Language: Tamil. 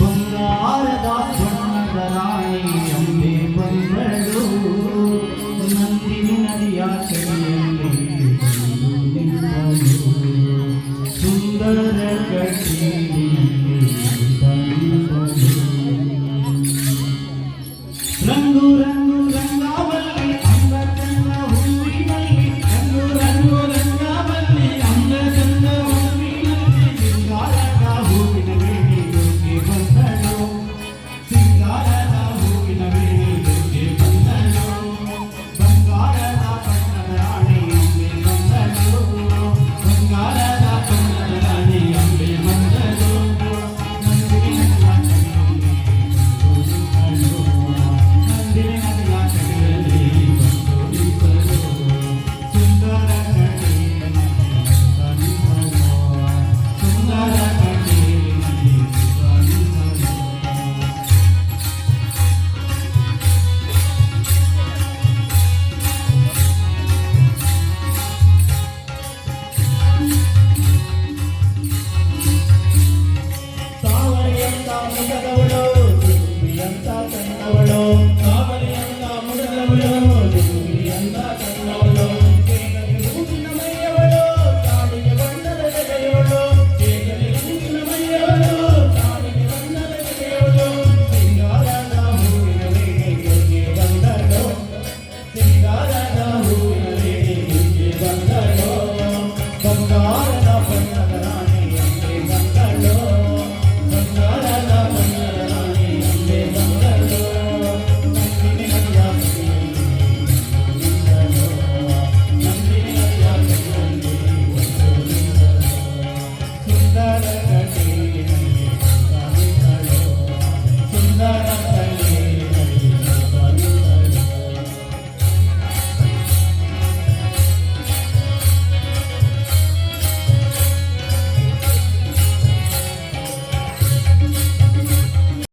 ಬಂಗಾರದ ಬಣ್ಣದರಾಣಿ ಅಂಬೆ ಬಂದಳು ನಂದಿ ನದಿಯ ಸುಂದರ ರಂಗು ರಂಗು Lord.